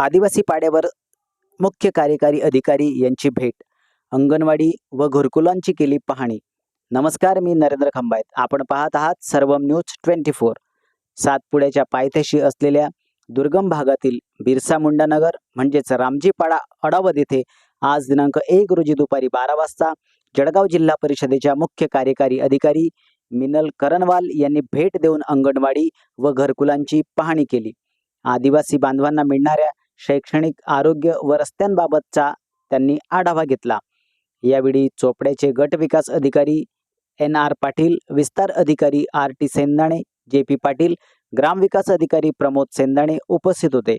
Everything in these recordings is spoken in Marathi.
आदिवासी पाड्यावर मुख्य कार्यकारी अधिकारी यांची भेट अंगणवाडी व घरकुलांची केली पाहणी. नमस्कार मी नरेंद्र खंबायत आपण पाहत आहात सर्वम न्यूज ट्वेंटी फोर. सातपुड्याच्या पायथ्याशी असलेल्या दुर्गम भागातील बिरसा मुंडा नगर म्हणजेच रामजीपाडा अडावत येथे आज दिनांक एक रोजी दुपारी बारा वाजता जळगाव जिल्हा परिषदेच्या मुख्य कार्यकारी अधिकारी मिनल करणवाल यांनी भेट देऊन अंगणवाडी व घरकुलांची पाहणी केली. आदिवासी बांधवांना मिळणाऱ्या शैक्षणिक आरोग्य व रस्त्यांबाबतचा त्यांनी आढावा घेतला. यावेळी चोपड्याचे गट विकास अधिकारी एन आर पाटील विस्तार अधिकारी R T सेंदाणे J P Patil ग्रामविकास अधिकारी प्रमोद सेंदाणे उपस्थित होते.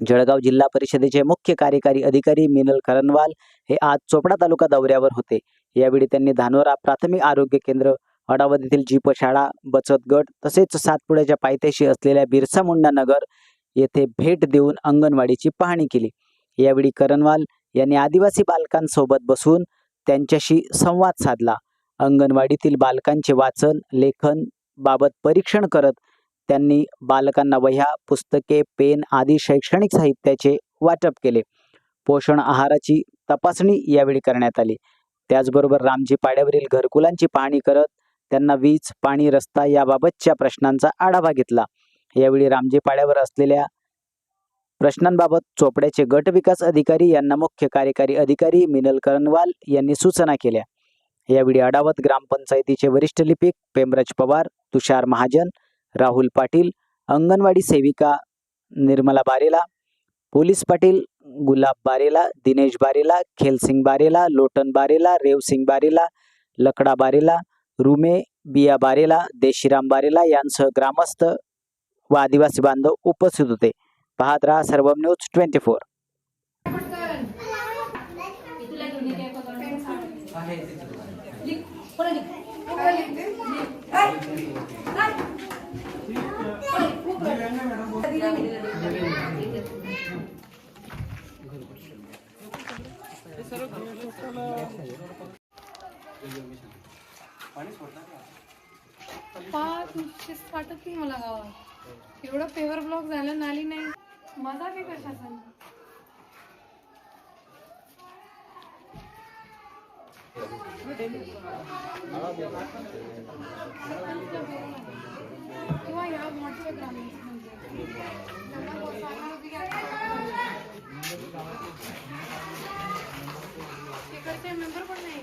जळगाव जिल्हा परिषदेचे मुख्य कार्यकारी अधिकारी मिनल करनवाल हे आज चोपडा तालुका दौऱ्यावर होते. यावेळी त्यांनी धानोरा प्राथमिक आरोग्य केंद्र अडावत येथील जीप शाळा बचत गट तसेच सातपुड्याच्या पायथ्याशी असलेल्या बिरसा मुंडा नगर येथे भेट देऊन अंगणवाडीची पाहणी केली. यावेळी करणवाल यांनी आदिवासी बालकांसोबत बसून त्यांच्याशी संवाद साधला. अंगणवाडीतील बालकांचे वाचन लेखन बाबत परीक्षण करत त्यांनी बालकांना वह्या पुस्तके पेन आदी शैक्षणिक साहित्याचे वाटप केले. पोषण आहाराची तपासणी यावेळी करण्यात आली. त्याचबरोबर रामजी पाड्यावरील घरकुलांची पाहणी करत त्यांना वीज पाणी रस्ता याबाबतच्या प्रश्नांचा आढावा घेतला. यावेळी रामजी पाड्यावर असलेल्या प्रश्नांबाबत चोपड्याचे गट विकास अधिकारी यांना मुख्य कार्यकारी अधिकारी मिनल करणवाल यांनी सूचना केल्या. यावेळी अडावत ग्रामपंचायतीचे वरिष्ठ लिपिक पेमराज पवार तुषार महाजन राहुल पाटील अंगणवाडी सेविका निर्मला बारेला पोलीस पाटील गुलाब बारेला दिनेश बारेला खेलसिंग बारेला लोटन बारेला रेवसिंग बारेला लकडा बारेला रुमे बिया बारेला देशीराम बारेला यांसह ग्रामस्थ व आदिवासी बांधव उपस्थित होते. पाहत राहा सर्वम न्यूज ट्वेंटी फोर. पाच वाटत नाही मला गावात. एवढं पेवर ब्लॉक झालं नाली नाही. मजा की कशाचा? किंवा या मोठ्या ग्रामीण म्हणजे त्यांना बहुत सांगणार होती की आता- तिकडचे मेंबर पण नाही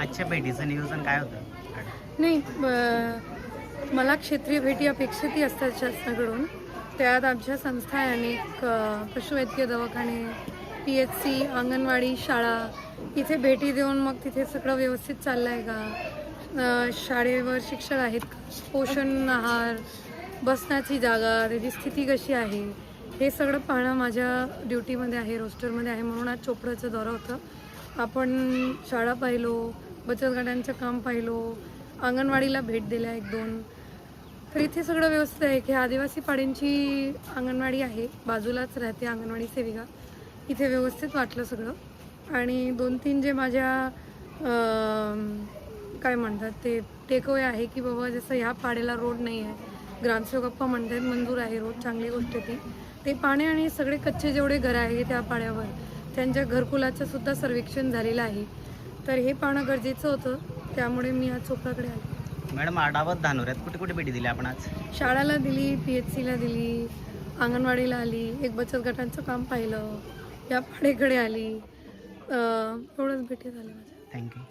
आजच्या भेटीचं नियोजन काय होतं? नाही मला क्षेत्रीय भेटी अपेक्षितही असतात शासनाकडून. त्यात आमच्या संस्था आहे अनेक पशुवैद्यकीय दवाखाने पी एच सी अंगणवाडी शाळा इथे भेटी देऊन मग तिथे सगळं व्यवस्थित चाललं आहे का शाळेवर शिक्षण आहेत का? पोषण आहार बसण्याची जागा त्याची स्थिती कशी आहे? हे सगळं पाहणं माझ्या ड्युटीमध्ये आहे रोस्टरमध्ये आहे म्हणून आज चोपडाचं दौरा होतं. आपण शाळा पाहिलो बचत गटांचं काम पाहिलो अंगणवाडीला भेट दिल्या एक दोन. तर इथे सगळं व्यवस्थित आहे की आदिवासी पाड्यांची अंगणवाडी आहे बाजूलाच राहते अंगणवाडी सेविका. इथे व्यवस्थित वाटलं सगळं. आणि दोन तीन जे माझ्या काय म्हणतात ते टेकवे आहे की बाबा जसं ह्या पाड्याला रोड नाही आहे ग्रामसेवकप्पा म्हणतात मंजूर आहे रोड चांगली गोष्ट ती. ते पाणी आणि सगळे कच्चे जेवढे घरं आहे त्या पाड्यावर त्यांच्या घरकुलाचं सुद्धा सर्वेक्षण झालेलं आहे. तर हे पाहणं गरजेचं होतं. त्यामुळे मी आज चोपडाकडे आले. मॅडम आढावत धानोऱ्यात कुठे कुठे भेटी दिली आपण आज? शाळाला दिली पी एच सीला दिली अंगणवाडीला आली एक बचत गटांचं काम पाहिलं या पाडेकडे आली. अं, एवढंच भेटी झालं माझं थँक्यू